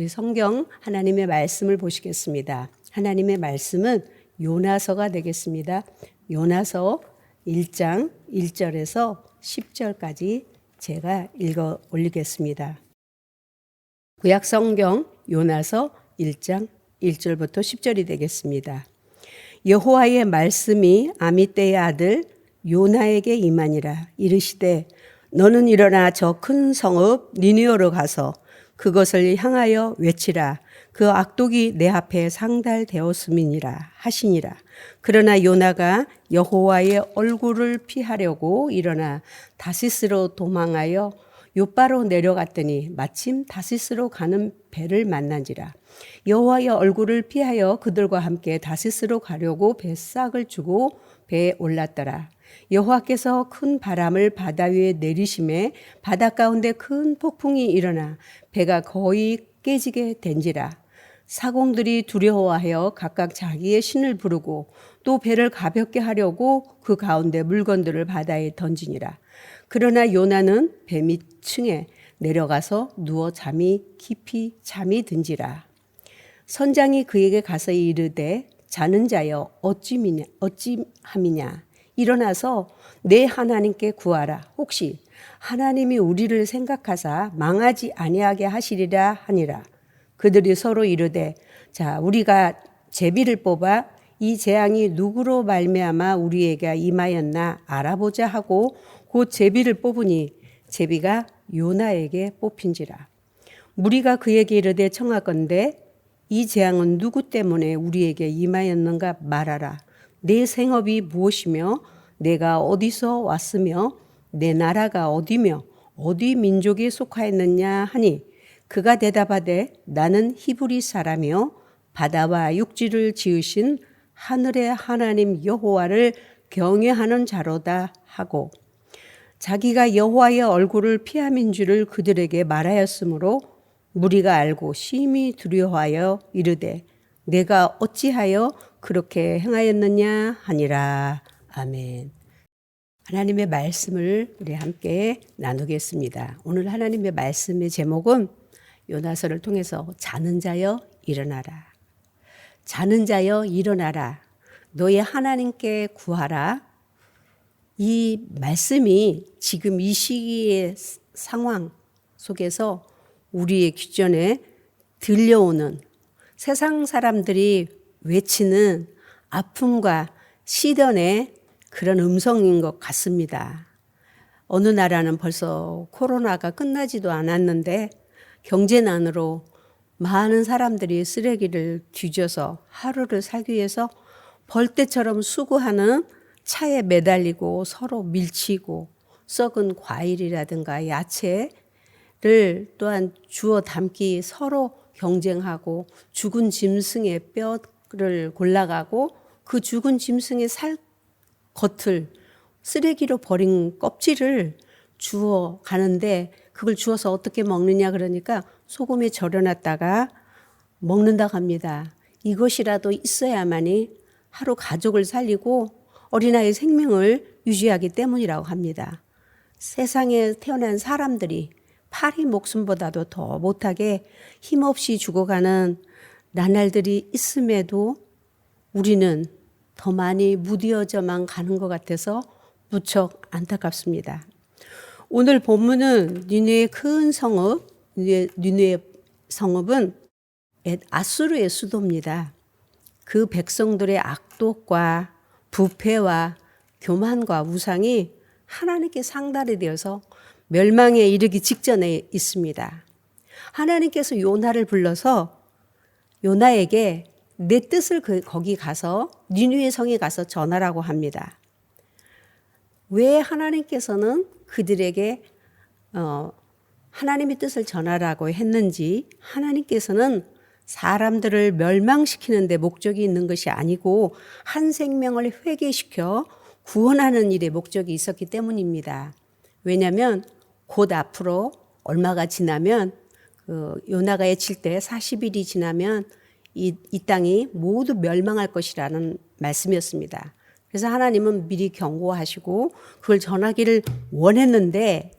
우리 성경 하나님의 말씀을 보시겠습니다. 하나님의 말씀은 요나서가 되겠습니다. 요나서 1장 1절에서 10절까지 제가 읽어 올리겠습니다. 구약 성경 요나서 1장 1절부터 10절이 되겠습니다. 여호와의 말씀이 아미떼의 아들 요나에게 임하니라 이르시되 너는 일어나 저 큰 성읍 니느웨로 가서 그것을 향하여 외치라. 그 악독이 내 앞에 상달되었음이니라 하시니라. 그러나 요나가 여호와의 얼굴을 피하려고 일어나 다시스로 도망하여 요바로 내려갔더니 마침 다시스로 가는 배를 만난지라. 여호와의 얼굴을 피하여 그들과 함께 다시스로 가려고 배싹을 주고 배에 올랐더라 여호와께서 큰 바람을 바다 위에 내리심에 바다 가운데 큰 폭풍이 일어나 배가 거의 깨지게 된지라. 사공들이 두려워하여 각각 자기의 신을 부르고 또 배를 가볍게 하려고 그 가운데 물건들을 바다에 던지니라. 그러나 요나는 배 밑층에 내려가서 누워 잠이 깊이 잠이 든지라. 선장이 그에게 가서 이르되 자는 자여 어찌미냐 어찌함이냐 일어나서 내 하나님께 구하라. 혹시 하나님이 우리를 생각하사 망하지 아니하게 하시리라 하니라. 그들이 서로 이르되 자 우리가 제비를 뽑아 이 재앙이 누구로 말미암아 우리에게 임하였나 알아보자 하고 곧 제비를 뽑으니 제비가 요나에게 뽑힌지라. 무리가 그에게 이르되 청하건대 이 재앙은 누구 때문에 우리에게 임하였는가 말하라 내 생업이 무엇이며 내가 어디서 왔으며 내 나라가 어디며 어디 민족에 속하였느냐 하니 그가 대답하되 나는 히브리 사람이요 바다와 육지를 지으신 하늘의 하나님 여호와를 경외하는 자로다 하고 자기가 여호와의 얼굴을 피함인 줄을 그들에게 말하였으므로 무리가 알고 심히 두려워하여 이르되 내가 어찌하여 그렇게 행하였느냐 하니라 아멘. 하나님의 말씀을 우리 함께 나누겠습니다. 오늘 하나님의 말씀의 제목은 요나서를 통해서 자는 자여 일어나라. 자는 자여 일어나라. 너의 하나님께 구하라. 이 말씀이 지금 이 시기의 상황 속에서 우리의 귀전에 들려오는 세상 사람들이 외치는 아픔과 시련의 그런 음성인 것 같습니다. 어느 나라는 벌써 코로나가 끝나지도 않았는데 경제난으로 많은 사람들이 쓰레기를 뒤져서 하루를 살기 위해서 벌떼처럼 수고하는 차에 매달리고 서로 밀치고 썩은 과일이라든가 야채를 또한 주워 담기 서로 경쟁하고 죽은 짐승의 뼈 를 골라가고 그 죽은 짐승의 살 겉을 쓰레기로 버린 껍질을 주워 가는데 그걸 주워서 어떻게 먹느냐 그러니까 소금에 절여놨다가 먹는다고 합니다. 이것이라도 있어야만이 하루 가족을 살리고 어린아이 생명을 유지하기 때문이라고 합니다. 세상에 태어난 사람들이 파리 목숨보다도 더 못하게 힘없이 죽어가는 나날들이 있음에도 우리는 더 많이 무디어져만 가는 것 같아서 무척 안타깝습니다. 오늘 본문은 니네의 큰 성읍, 니네의 성읍은 아수르의 수도입니다. 그 백성들의 악독과 부패와 교만과 우상이 하나님께 상달이 되어서 멸망에 이르기 직전에 있습니다. 하나님께서 요나를 불러서 요나에게 내 뜻을 그 거기 가서 니누의 성에 가서 전하라고 합니다. 왜 하나님께서는 그들에게 어, 하나님의 뜻을 전하라고 했는지 하나님께서는 사람들을 멸망시키는데 목적이 있는 것이 아니고 한 생명을 회개시켜 구원하는 일에 목적이 있었기 때문입니다. 왜냐하면 곧 앞으로 얼마가 지나면 그 요나가에 칠때 40일이 지나면 이, 이 땅이 모두 멸망할 것이라는 말씀이었습니다. 그래서 하나님은 미리 경고하시고 그걸 전하기를 원했는데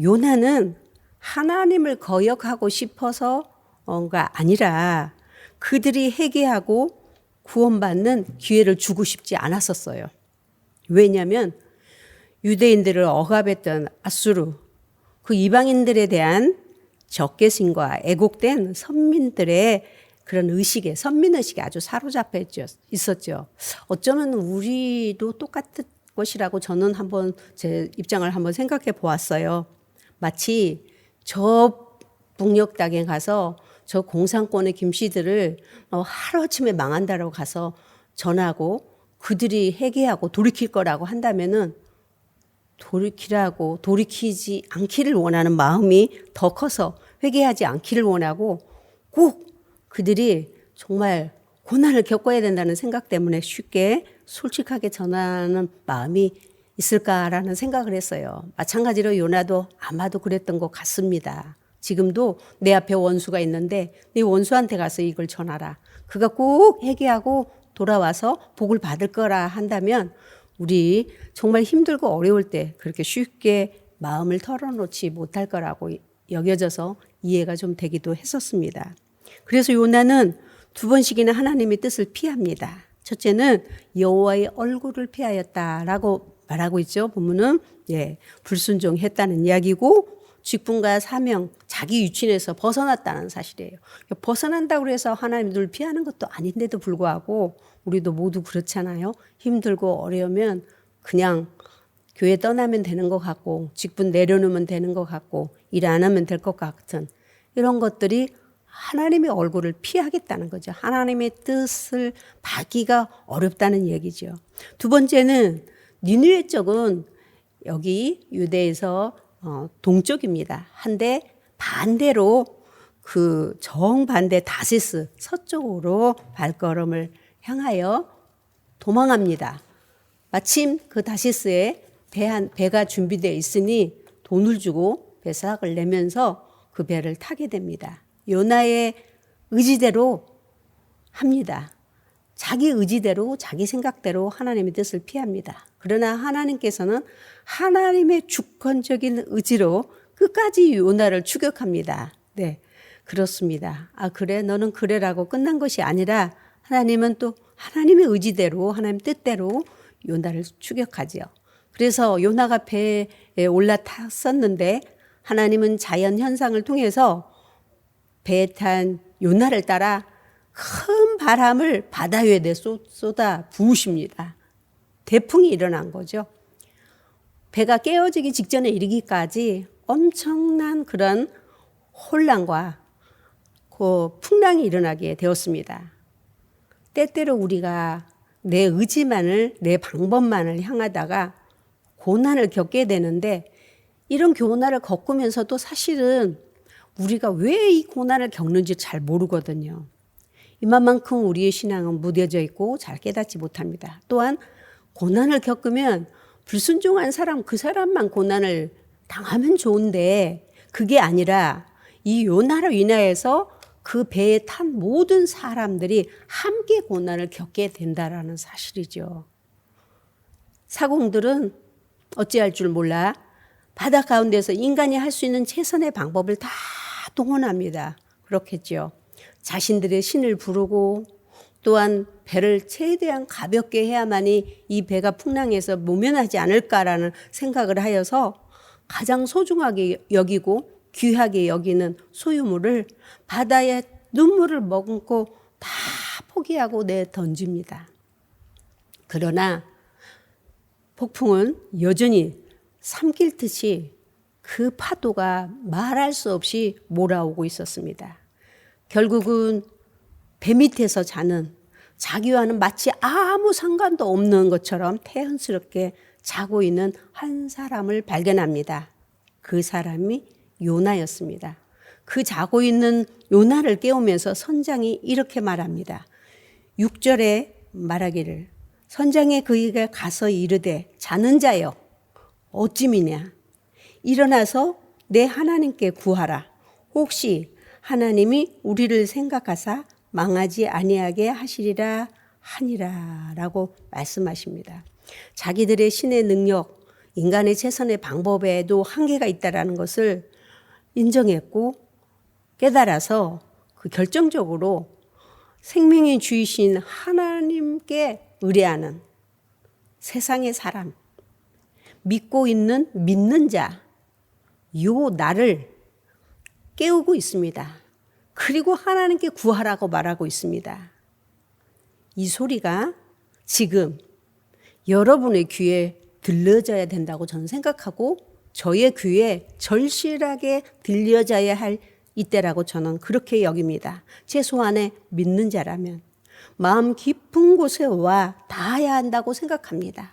요나는 하나님을 거역하고 싶어서 아니라 그들이 회개하고 구원받는 기회를 주고 싶지 않았었어요. 왜냐하면 유대인들을 억압했던 아수르 그 이방인들에 대한 적개심과 애곡된 선민들의 그런 의식에 선민 의식에 아주 사로잡혀 있었죠. 어쩌면 우리도 똑같은 것이라고 저는 한번 제 입장을 한번 생각해 보았어요. 마치 저 북녘 땅에 가서 저 공산권의 김씨들을 어, 하루아침에 망한다고 가서 전하고 그들이 회개하고 돌이킬 거라고 한다면은 돌이키라고 돌이키지 않기를 원하는 마음이 더 커서 회개하지 않기를 원하고 꼭 그들이 정말 고난을 겪어야 된다는 생각 때문에 쉽게 솔직하게 전하는 마음이 있을까라는 생각을 했어요. 마찬가지로 요나도 아마도 그랬던 것 같습니다. 지금도 내 앞에 원수가 있는데 네 원수한테 가서 이걸 전하라. 그가 꼭 회개하고 돌아와서 복을 받을 거라 한다면 우리 정말 힘들고 어려울 때 그렇게 쉽게 마음을 털어놓지 못할 거라고 여겨져서 이해가 좀 되기도 했었습니다. 그래서 요나는 두 번씩이나 하나님의 뜻을 피합니다. 첫째는 여호와의 얼굴을 피하였다라고 말하고 있죠. 본문은 예, 불순종했다는 이야기고 직분과 사명, 자기 유친에서 벗어났다는 사실이에요. 벗어난다고 해서 하나님 늘 피하는 것도 아닌데도 불구하고 우리도 모두 그렇잖아요. 힘들고 어려우면 그냥 교회 떠나면 되는 것 같고 직분 내려놓으면 되는 것 같고 일 안 하면 될 것 같은 이런 것들이 하나님의 얼굴을 피하겠다는 거죠. 하나님의 뜻을 받기가 어렵다는 얘기죠. 두 번째는 니누의 쪽은 여기 유대에서 어, 동쪽입니다. 한데 반대로 그 정반대 다시스 서쪽으로 발걸음을 향하여 도망합니다. 마침 그 다시스에 배 한, 배가 준비되어 있으니 돈을 주고 배삭을 내면서 그 배를 타게 됩니다. 요나의 의지대로 합니다. 자기 의지대로 자기 생각대로 하나님의 뜻을 피합니다. 그러나 하나님께서는 하나님의 주권적인 의지로 끝까지 요나를 추격합니다. 네. 그렇습니다. 아, 그래. 너는 그래라고 끝난 것이 아니라 하나님은 또 하나님의 의지대로 하나님 뜻대로 요나를 추격하지요. 그래서 요나가 배에 올라탔었는데 하나님은 자연 현상을 통해서 배에 탄 요나를 따라 큰 바람을 바다 위에 쏟아 부으십니다. 대풍이 일어난 거죠. 배가 깨어지기 직전에 이르기까지 엄청난 그런 혼란과 그 풍랑이 일어나게 되었습니다. 때때로 우리가 내 의지만을, 내 방법만을 향하다가 고난을 겪게 되는데 이런 고난을 겪으면서도 사실은 우리가 왜 이 고난을 겪는지 잘 모르거든요. 이만큼 우리의 신앙은 무뎌져 있고 잘 깨닫지 못합니다. 또한 고난을 겪으면 불순종한 사람 그 사람만 고난을 당하면 좋은데 그게 아니라 이 요나로 인하여서 그 배에 탄 모든 사람들이 함께 고난을 겪게 된다라는 사실이죠. 사공들은 어찌할 줄 몰라 바다 가운데서 인간이 할 수 있는 최선의 방법을 다 동원합니다. 그렇겠죠. 자신들의 신을 부르고 또한 배를 최대한 가볍게 해야만이 이 배가 풍랑에서 모면하지 않을까라는 생각을 하여서 가장 소중하게 여기고 귀하게 여기는 소유물을 바다에 눈물을 머금고 다 포기하고 내 던집니다. 그러나 폭풍은 여전히 삼킬 듯이 그 파도가 말할 수 없이 몰아오고 있었습니다. 결국은 배 밑에서 자는 자기와는 마치 아무 상관도 없는 것처럼 태연스럽게 자고 있는 한 사람을 발견합니다. 그 사람이 요나였습니다. 그 자고 있는 요나를 깨우면서 선장이 이렇게 말합니다. 6절에 말하기를 선장의 그에게 가서 이르되 자는 자여 어찌 미냐 일어나서 내 하나님께 구하라 혹시 하나님이 우리를 생각하사 망하지 아니하게 하시리라 하니라라고 말씀하십니다. 자기들의 신의 능력, 인간의 최선의 방법에도 한계가 있다라는 것을 인정했고 깨달아서 그 결정적으로 생명의 주이신 하나님께 의뢰하는 세상의 사람, 믿고 있는 믿는 자, 요 나를 깨우고 있습니다. 그리고 하나님께 구하라고 말하고 있습니다. 이 소리가 지금 여러분의 귀에 들려져야 된다고 저는 생각하고 저의 귀에 절실하게 들려져야 할 이때라고 저는 그렇게 여깁니다. 최소한의 믿는 자라면 마음 깊은 곳에 와 닿아야 한다고 생각합니다.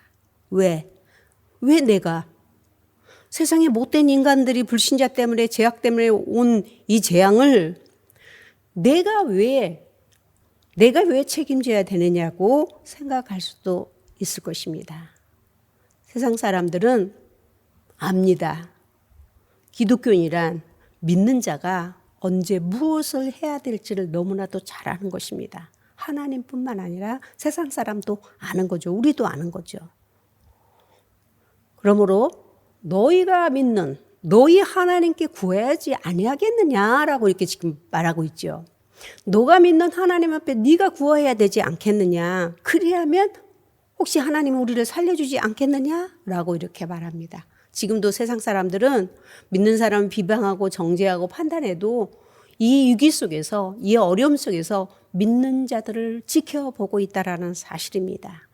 왜? 왜 내가 세상에 못된 인간들이 불신자 때문에 죄악 때문에 온 이 재앙을 내가 왜 내가 왜 책임져야 되느냐고 생각할 수도 있을 것입니다. 세상 사람들은 압니다. 기독교인이란 믿는 자가 언제 무엇을 해야 될지를 너무나도 잘 아는 것입니다. 하나님뿐만 아니라 세상 사람도 아는 거죠. 우리도 아는 거죠. 그러므로 너희가 믿는 너희 하나님께 구해야지 아니하겠느냐라고 이렇게 지금 말하고 있죠. 너가 믿는 하나님 앞에 네가 구해야 되지 않겠느냐. 그래야면 혹시 하나님은 우리를 살려주지 않겠느냐라고 이렇게 말합니다. 지금도 세상 사람들은 믿는 사람을 비방하고 정죄하고 판단해도 이 위기 속에서 이 어려움 속에서 믿는 자들을 지켜보고 있다라는 사실입니다.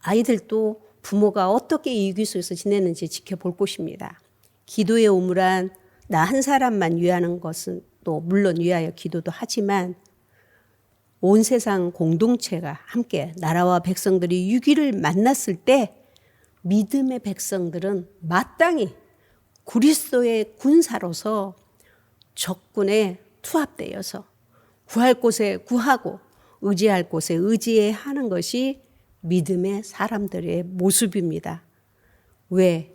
아이들도 부모가 어떻게 이 위기 속에서 지내는지 지켜볼 것입니다. 기도의 우물한 나 한 사람만 위하는 것은 또 물론 위하여 기도도 하지만 온 세상 공동체가 함께 나라와 백성들이 위기를 만났을 때 믿음의 백성들은 마땅히 그리스도의 군사로서 적군에 투합되어서 구할 곳에 구하고 의지할 곳에 의지해야 하는 것이 믿음의 사람들의 모습입니다. 왜?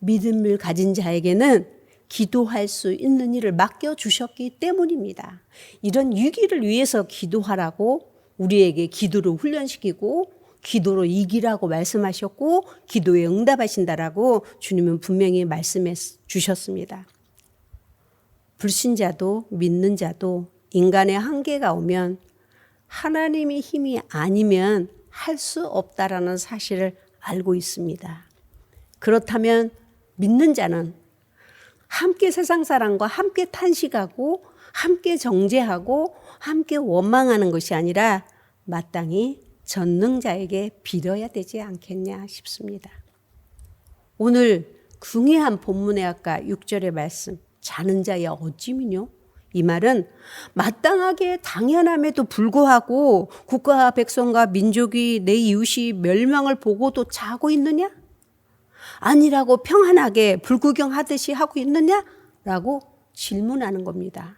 믿음을 가진 자에게는 기도할 수 있는 일을 맡겨주셨기 때문입니다. 이런 위기를 위해서 기도하라고 우리에게 기도를 훈련시키고 기도로 이기라고 말씀하셨고 기도에 응답하신다라고 주님은 분명히 말씀해 주셨습니다. 불신자도 믿는 자도 인간의 한계가 오면 하나님의 힘이 아니면 할 수 없다라는 사실을 알고 있습니다. 그렇다면 믿는 자는 함께 세상 사람과 함께 탄식하고 함께 정죄하고 함께 원망하는 것이 아니라 마땅히 전능자에게 빌어야 되지 않겠냐 싶습니다. 오늘 궁예한 본문의 아까 6절의 말씀 자는 자야 어찌미뇨? 이 말은 마땅하게 당연함에도 불구하고 국가와 백성과 민족이 내 이웃이 멸망을 보고도 자고 있느냐? 아니라고 평안하게 불구경하듯이 하고 있느냐? 라고 질문하는 겁니다.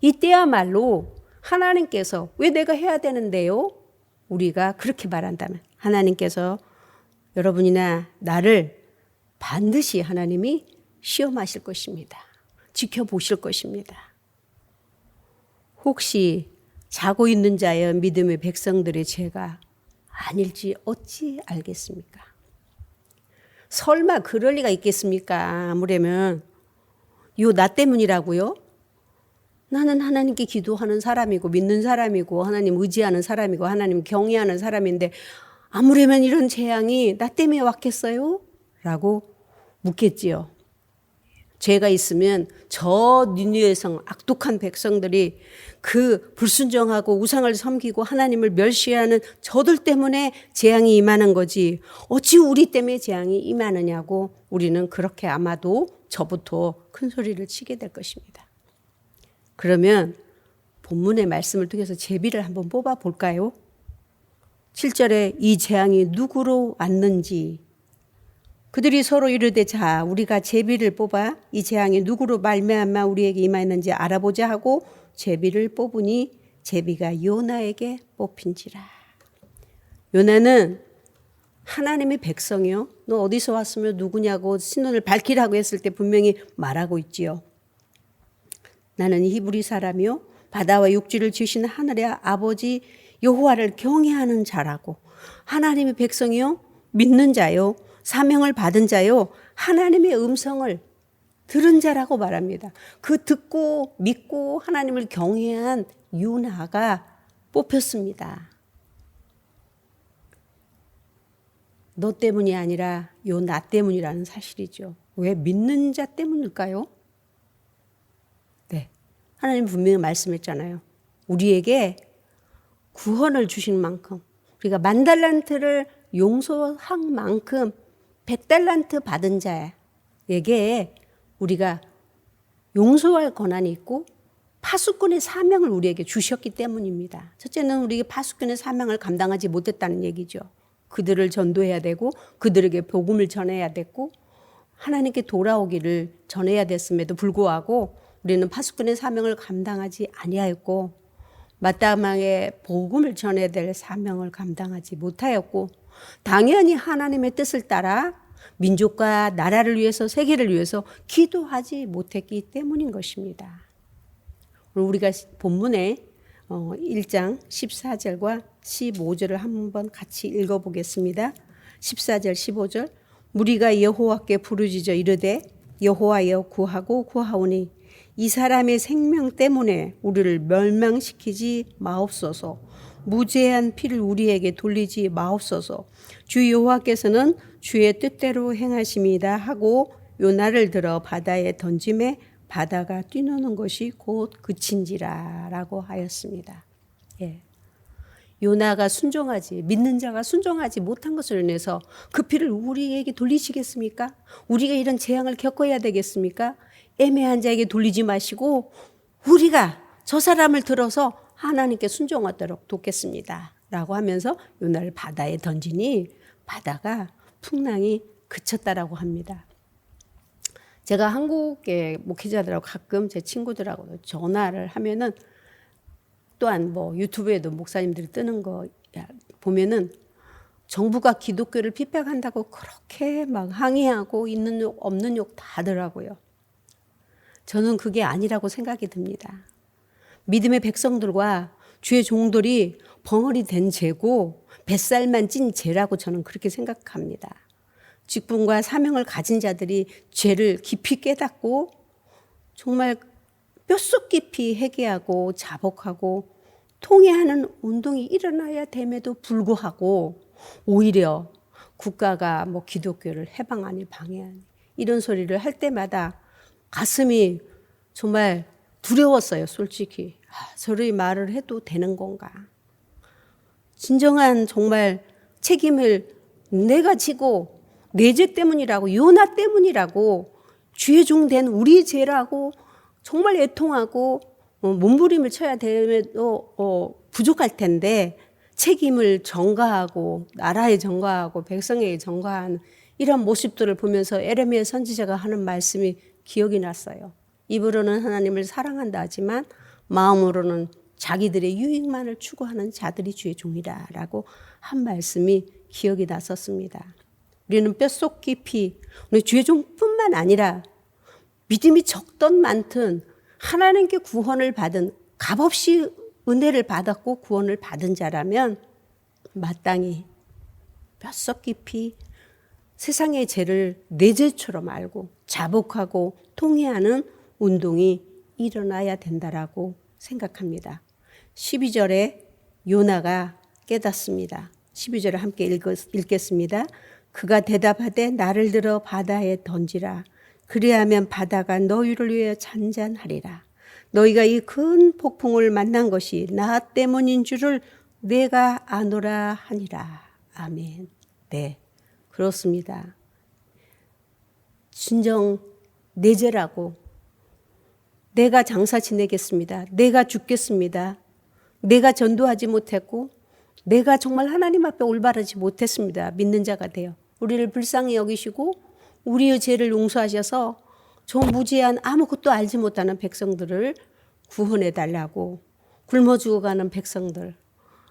이때야말로 하나님께서 왜 내가 해야 되는데요? 우리가 그렇게 말한다면 하나님께서 여러분이나 나를 반드시 하나님이 시험하실 것입니다. 지켜보실 것입니다. 혹시 자고 있는 자여 믿음의 백성들의 죄가 아닐지 어찌 알겠습니까? 설마 그럴 리가 있겠습니까? 아무래면 요 나 때문이라고요? 나는 하나님께 기도하는 사람이고 믿는 사람이고 하나님 의지하는 사람이고 하나님 경외하는 사람인데 아무래면 이런 재앙이 나 때문에 왔겠어요? 라고 묻겠지요. 죄가 있으면 저 니누의 성 악독한 백성들이 그 불순종하고 우상을 섬기고 하나님을 멸시하는 저들 때문에 재앙이 임하는 거지 어찌 우리 때문에 재앙이 임하느냐고 우리는 그렇게 아마도 저부터 큰 소리를 치게 될 것입니다. 그러면 본문의 말씀을 통해서 제비를 한번 뽑아 볼까요? 7절에 이 재앙이 누구로 왔는지 그들이 서로 이르되 자 우리가 제비를 뽑아 이 재앙이 누구로 말미암아 우리에게 임하였는지 알아보자 하고 제비를 뽑으니 제비가 요나에게 뽑힌지라. 요나는 하나님의 백성이요. 너 어디서 왔으며 누구냐고 신원을 밝히라고 했을 때 분명히 말하고 있지요. 나는 히브리 사람이요. 바다와 육지를 지으신 하늘의 아버지 여호와를 경외하는 자라고 하나님의 백성이요. 믿는 자요. 사명을 받은 자요. 하나님의 음성을 들은 자라고 말합니다. 그 듣고 믿고 하나님을 경외한 요나가 뽑혔습니다. 너 때문이 아니라 요 나 때문이라는 사실이죠. 왜 믿는 자 때문일까요? 네. 하나님 분명히 말씀했잖아요. 우리에게 구원을 주신 만큼 우리가 만 달란트를 용서한 만큼 백 달란트 받은 자에게 우리가 용서할 권한이 있고 파수꾼의 사명을 우리에게 주셨기 때문입니다. 첫째는 우리에게 파수꾼의 사명을 감당하지 못했다는 얘기죠. 그들을 전도해야 되고 그들에게 복음을 전해야 됐고 하나님께 돌아오기를 전해야 됐음에도 불구하고 우리는 파수꾼의 사명을 감당하지 아니하였고 마땅하게 복음을 전해야 될 사명을 감당하지 못하였고 당연히 하나님의 뜻을 따라 민족과 나라를 위해서 세계를 위해서 기도하지 못했기 때문인 것입니다. 우리가 본문에 1장 14절과 15절을 한번 같이 읽어보겠습니다. 14절 15절 무리가 여호와께 부르짖어 이르되 여호와여 구하고 구하오니 이 사람의 생명 때문에 우리를 멸망시키지 마옵소서. 무죄한 피를 우리에게 돌리지 마옵소서. 주 여호와께서는 주의 뜻대로 행하심이다 하고 요나를 들어 바다에 던짐에 바다가 뛰노는 것이 곧 그친지라라고 하였습니다. 예. 요나가 순종하지 믿는 자가 순종하지 못한 것을 인해서 그 피를 우리에게 돌리시겠습니까? 우리가 이런 재앙을 겪어야 되겠습니까? 애매한 자에게 돌리지 마시고 우리가 저 사람을 들어서 하나님께 순종하도록 돕겠습니다. 라고 하면서 요나를 바다에 던지니 바다가 풍랑이 그쳤다라고 합니다. 제가 한국의 목회자들하고 가끔 제 친구들하고 전화를 하면은 또한 뭐 유튜브에도 목사님들이 뜨는 거 보면은 정부가 기독교를 핍박한다고 그렇게 막 항의하고 있는 욕 없는 욕 다 하더라고요. 저는 그게 아니라고 생각이 듭니다. 믿음의 백성들과 주의 종들이 벙어리 된 죄고 뱃살만 찐 죄라고 저는 그렇게 생각합니다. 직분과 사명을 가진 자들이 죄를 깊이 깨닫고 정말 뼛속 깊이 회개하고 자복하고 통회하는 운동이 일어나야 됨에도 불구하고 오히려 국가가 뭐 기독교를 해방하니 방해하니 이런 소리를 할 때마다 가슴이 정말 두려웠어요, 솔직히. 아, 저리 말을 해도 되는 건가? 진정한 정말 책임을 내가 지고 내 죄 때문이라고 요나 때문이라고 죄 중된 우리 죄라고 정말 애통하고 어, 몸부림을 쳐야 됨에도 어, 부족할 텐데 책임을 전가하고 나라에 전가하고 백성에게 전가하는 이런 모습들을 보면서 에레미야 선지자가 하는 말씀이 기억이 났어요. 입으로는 하나님을 사랑한다 하지만 마음으로는 자기들의 유익만을 추구하는 자들이 주의 종이라라고 한 말씀이 기억이 났었습니다. 우리는 뼛속 깊이 우리 주의 종뿐만 아니라 믿음이 적던 많든 하나님께 구원을 받은 값없이 은혜를 받았고 구원을 받은 자라면 마땅히 뼛속 깊이 세상의 죄를 내 죄처럼 알고 자복하고 통회하는 운동이 일어나야 된다라고 생각합니다. 12절에 요나가 깨닫습니다. 12절을 함께 읽겠습니다. 그가 대답하되 나를 들어 바다에 던지라. 그리하면 바다가 너희를 위해 잔잔하리라. 너희가 이 큰 폭풍을 만난 것이 나 때문인 줄을 내가 아노라 하니라. 아멘. 네. 그렇습니다. 진정 내죄라고 내가 장사 지내겠습니다. 내가 죽겠습니다. 내가 전도하지 못했고 내가 정말 하나님 앞에 올바르지 못했습니다. 믿는 자가 되어 우리를 불쌍히 여기시고 우리의 죄를 용서하셔서 저 무지한 아무것도 알지 못하는 백성들을 구원해 달라고 굶어 죽어가는 백성들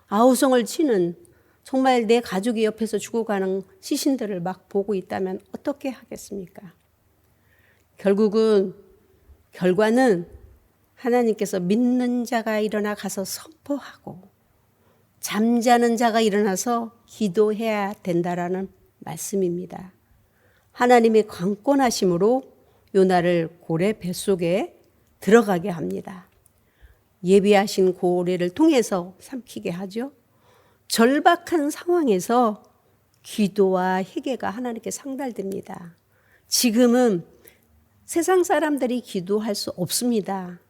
아우성을 치는 정말 내 가족이 옆에서 죽어가는 시신들을 막 보고 있다면 어떻게 하겠습니까? 결국은 결과는 하나님께서 믿는 자가 일어나 가서 선포하고 잠자는 자가 일어나서 기도해야 된다라는 말씀입니다. 하나님의 강권하심으로 요나를 고래 뱃속에 들어가게 합니다. 예비하신 고래를 통해서 삼키게 하죠. 절박한 상황에서 기도와 회개가 하나님께 상달됩니다. 지금은 세상 사람들이 기도할 수 없습니다.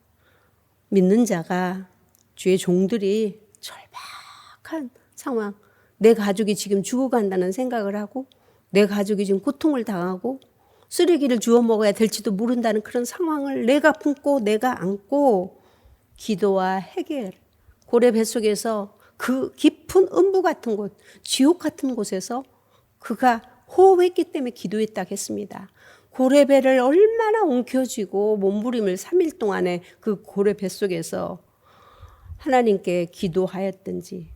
믿는 자가 주의 종들이 절박한 상황, 내 가족이 지금 죽어간다는 생각을 하고 내 가족이 지금 고통을 당하고 쓰레기를 주워 먹어야 될지도 모른다는 그런 상황을 내가 품고 내가 안고 기도와 해결 고래 뱃속에서 그 깊은 음부 같은 곳, 지옥 같은 곳에서 그가 호흡했기 때문에 기도했다고 했습니다. 고래배를 얼마나 엉켜쥐고 몸부림을 3일 동안에 그 고래 뱃속에서 하나님께 기도하였든지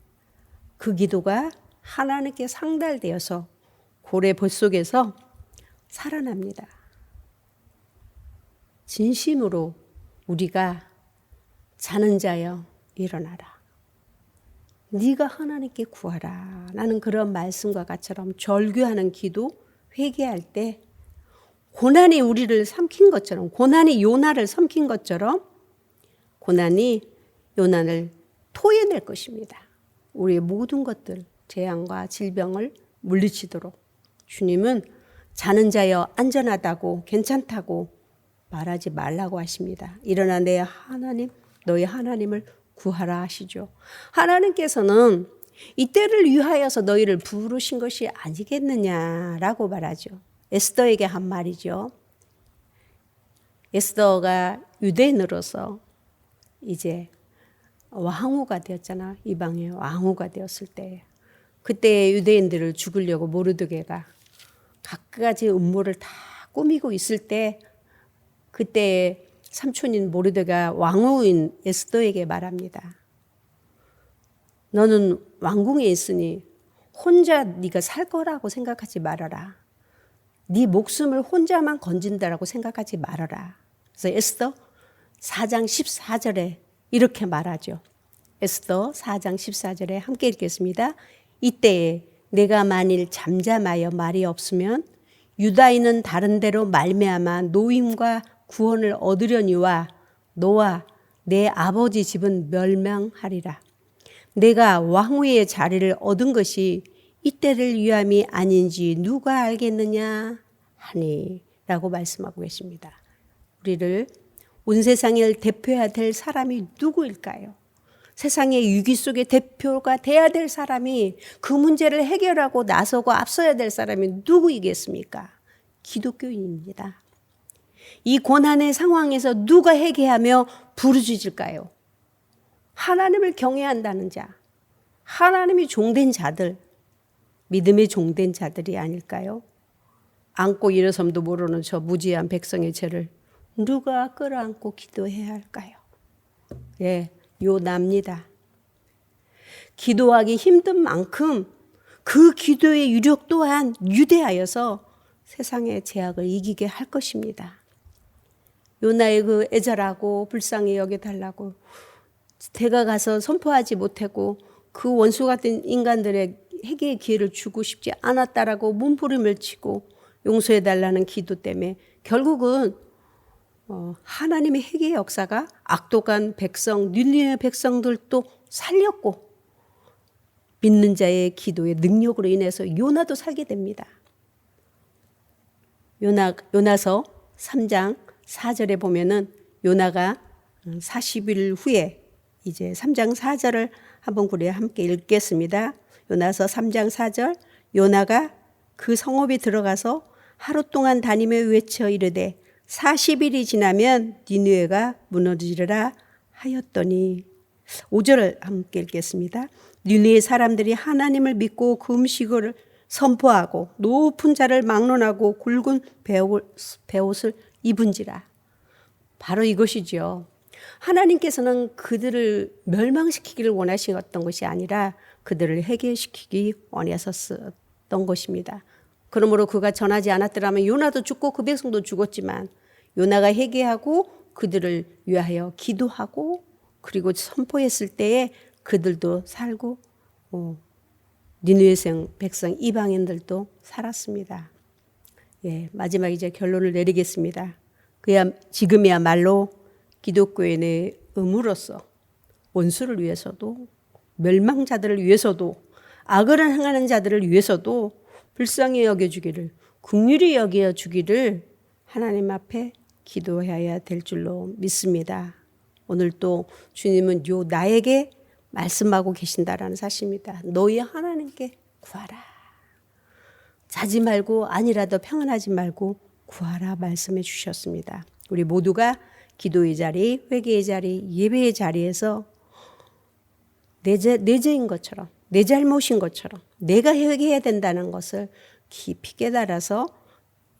그 기도가 하나님께 상달되어서 고래 뱃속에서 살아납니다. 진심으로 우리가 자는 자여 일어나라. 네가 하나님께 구하라. 라는 그런 말씀과 같처럼 절규하는 기도, 회개할 때 고난이 우리를 삼킨 것처럼 고난이 요나를 삼킨 것처럼 고난이 요나를 토해낼 것입니다. 우리의 모든 것들, 재앙과 질병을 물리치도록 주님은 자는 자여 안전하다고 괜찮다고 말하지 말라고 하십니다. 일어나 내 하나님, 너희 하나님을 구하라 하시죠. 하나님께서는 이때를 위하여서 너희를 부르신 것이 아니겠느냐라고 말하죠. 에스더에게 한 말이죠. 에스더가 유대인으로서 이제 왕후가 되었잖아. 이방의 왕후가 되었을 때. 그때 유대인들을 죽으려고 모르드게가 갖가지 음모를 다 꾸미고 있을 때 그때 삼촌인 모르드가 왕후인 에스더에게 말합니다. 너는 왕궁에 있으니 혼자 네가 살 거라고 생각하지 말아라. 네 목숨을 혼자만 건진다라고 생각하지 말아라. 그래서 에스더 4장 14절에 이렇게 말하죠. 에스더 4장 14절에 함께 읽겠습니다. 이때에 내가 만일 잠잠하여 말이 없으면 유다인은 다른 데로 말미암아 노임과 구원을 얻으려니와 너와 내 아버지 집은 멸망하리라. 내가 왕후의 자리를 얻은 것이 이때를 위함이 아닌지 누가 알겠느냐 하니 라고 말씀하고 계십니다. 우리를 온 세상을 대표해야 될 사람이 누구일까요? 세상의 위기 속의 대표가 돼야 될 사람이 그 문제를 해결하고 나서고 앞서야 될 사람이 누구이겠습니까? 기독교인입니다. 이 고난의 상황에서 누가 회개하며 부르짖을까요? 하나님을 경외한다는 자, 하나님이 종된 자들, 믿음의 종된 자들이 아닐까요? 안고 일어섬도 모르는 저 무지한 백성의 죄를 누가 끌어안고 기도해야 할까요? 예, 요납니다. 기도하기 힘든 만큼 그 기도의 유력 또한 유대하여서 세상의 제약을 이기게 할 것입니다. 요나의 그 애절하고 불쌍히 여겨달라고 대가 가서 선포하지 못하고 그 원수 같은 인간들의 회개의 기회를 주고 싶지 않았다라고 몸부림을 치고 용서해 달라는 기도 때문에 결국은 어, 하나님의 회개의 역사가 악독한 백성, 닐리의 백성들도 살렸고 믿는 자의 기도의 능력으로 인해서 요나도 살게 됩니다. 요나, 요나서 3장 4절에 보면은 요나가 40일 후에 이제 3장 4절을 한번 우리 함께 읽겠습니다. 요나서 3장 4절 요나가 그 성읍에 들어가서 하루 동안 다니며 외쳐 이르되 40일이 지나면 니누에가 무너지리라 하였더니 5절을 함께 읽겠습니다. 니누의 사람들이 하나님을 믿고 그 음식을 선포하고 높은 자를 막론하고 굵은 배옷을 입은지라. 바로 이것이지요. 하나님께서는 그들을 멸망시키기를 원하셨던 것이 아니라 그들을 해결시키기 원하셨던 것입니다. 그러므로 그가 전하지 않았더라면 요나도 죽고 그 백성도 죽었지만 요나가 회개하고 그들을 위하여 기도하고 그리고 선포했을 때에 그들도 살고 어, 니누의 백성 이방인들도 살았습니다. 예, 마지막 이제 결론을 내리겠습니다. 그야 지금이야말로 기독교인의 의무로서 원수를 위해서도 멸망자들을 위해서도 악을 행하는 자들을 위해서도 불쌍히 여겨주기를 국률이 여겨주기를 하나님 앞에 기도해야 될 줄로 믿습니다. 오늘 또 주님은 요 나에게 말씀하고 계신다라는 사실입니다. 너희 하나님께 구하라. 자지 말고 아니라도 평안하지 말고 구하라 말씀해 주셨습니다. 우리 모두가 기도의 자리, 회개의 자리, 예배의 자리에서 내, 죄, 내 죄인 것처럼, 내 잘못인 것처럼, 내가 회개해야 된다는 것을 깊이 깨달아서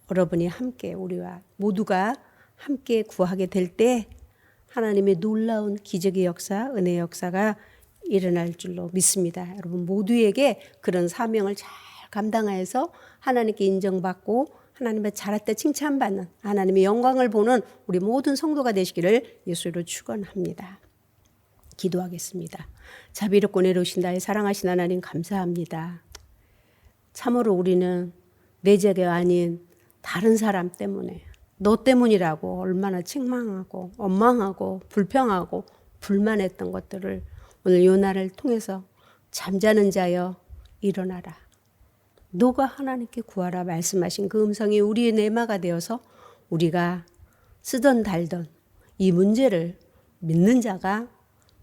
여러분이 함께, 우리와 모두가 함께 구하게 될 때 하나님의 놀라운 기적의 역사, 은혜의 역사가 일어날 줄로 믿습니다. 여러분 모두에게 그런 사명을 잘 감당하여서 하나님께 인정받고 하나님의 때 칭찬받는 하나님의 영광을 보는 우리 모든 성도가 되시기를 예수로 축원합니다. 기도하겠습니다. 자비롭고 내려오신 나의 사랑하신 하나님 감사합니다. 참으로 우리는 내 죄가 아닌 다른 사람 때문에 너 때문이라고 얼마나 책망하고 원망하고 불평하고 불만했던 것들을 오늘 요나를 통해서 잠자는 자여 일어나라. 너가 하나님께 구하라 말씀하신 그 음성이 우리의 내마가 되어서 우리가 쓰던 달던 이 문제를 믿는 자가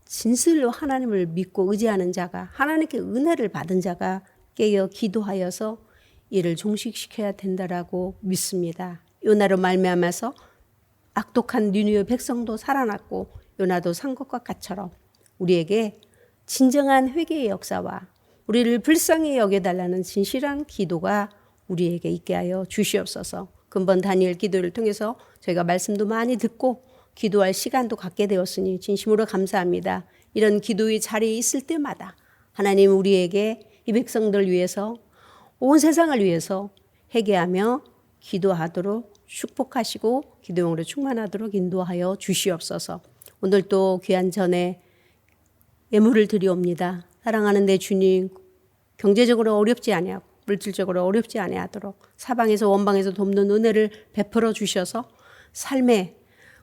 진실로 하나님을 믿고 의지하는 자가 하나님께 은혜를 받은 자가 깨어 기도하여서 이를 종식시켜야 된다라고 믿습니다. 요나로 말미암아서 악독한 니누의 백성도 살아났고 요나도 산 것과 같처럼 우리에게 진정한 회개의 역사와 우리를 불쌍히 여겨달라는 진실한 기도가 우리에게 있게 하여 주시옵소서. 근본 다니엘 기도를 통해서 저희가 말씀도 많이 듣고 기도할 시간도 갖게 되었으니 진심으로 감사합니다. 이런 기도의 자리에 있을 때마다 하나님 우리에게 이 백성들 위해서 온 세상을 위해서 회개하며 기도하도록 축복하시고 기도용으로 충만하도록 인도하여 주시옵소서. 오늘 또 귀한 전에 예물을 드리옵니다. 사랑하는 내 주님, 경제적으로 어렵지 아니하고 물질적으로 어렵지 아니하도록 사방에서 원방에서 돕는 은혜를 베풀어 주셔서 삶에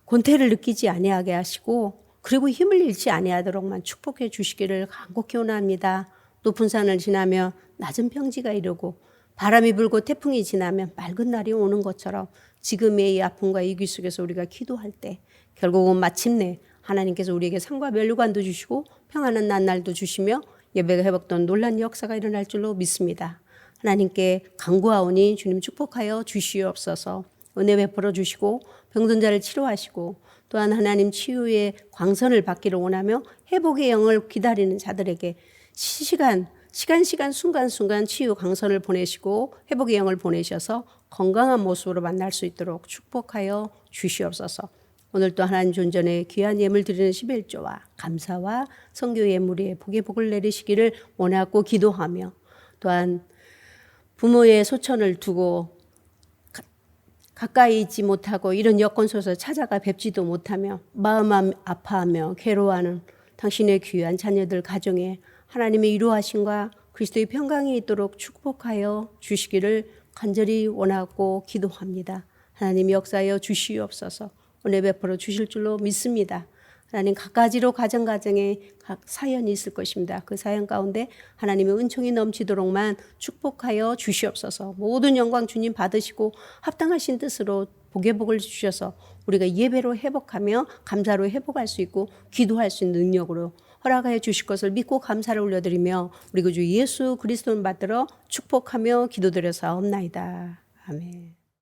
권태를 느끼지 아니하게 하시고 그리고 힘을 잃지 아니하도록만 축복해 주시기를 간곡히 원합니다. 높은 산을 지나며 낮은 평지가 이르고 바람이 불고 태풍이 지나면 맑은 날이 오는 것처럼 지금의 이 아픔과 이기 속에서 우리가 기도할 때 결국은 마침내 하나님께서 우리에게 상과 멸류관도 주시고 평안한 난날도 주시며 예배가 회복된 놀란 역사가 일어날 줄로 믿습니다. 하나님께 간구하오니 주님 축복하여 주시옵소서 은혜 베풀어 주시고 병든 자를 치료하시고 또한 하나님 치유의 광선을 받기를 원하며 회복의 영을 기다리는 자들에게 시간 시간 시간 순간 순간 치유 광선을 보내시고 회복의 영을 보내셔서 건강한 모습으로 만날 수 있도록 축복하여 주시옵소서. 오늘 또 하나님 존전에 귀한 예물 드리는 11조와 감사와 성교 예물에 복의 복을 내리시기를 원하고 기도하며 또한 부모의 소천을 두고 가, 가까이 있지 못하고 이런 여건 속에서 찾아가 뵙지도 못하며 마음 아파하며 괴로워하는 당신의 귀한 자녀들 가정에 하나님의 이루하심과 그리스도의 평강이 있도록 축복하여 주시기를 간절히 원하고 기도합니다. 하나님 역사하여 주시옵소서. 은혜 베풀어 주실 줄로 믿습니다. 하나님 각가지로 가정 가정에 각 사연이 있을 것입니다. 그 사연 가운데 하나님의 은총이 넘치도록만 축복하여 주시옵소서. 모든 영광 주님 받으시고 합당하신 뜻으로 복의 복을 주셔서 우리가 예배로 회복하며 감사로 회복할 수 있고 기도할 수 있는 능력으로 허락하여 주실 것을 믿고 감사를 올려드리며 우리 구주 예수 그리스도를 받들어 축복하며 기도드려 사옵나이다. 아멘.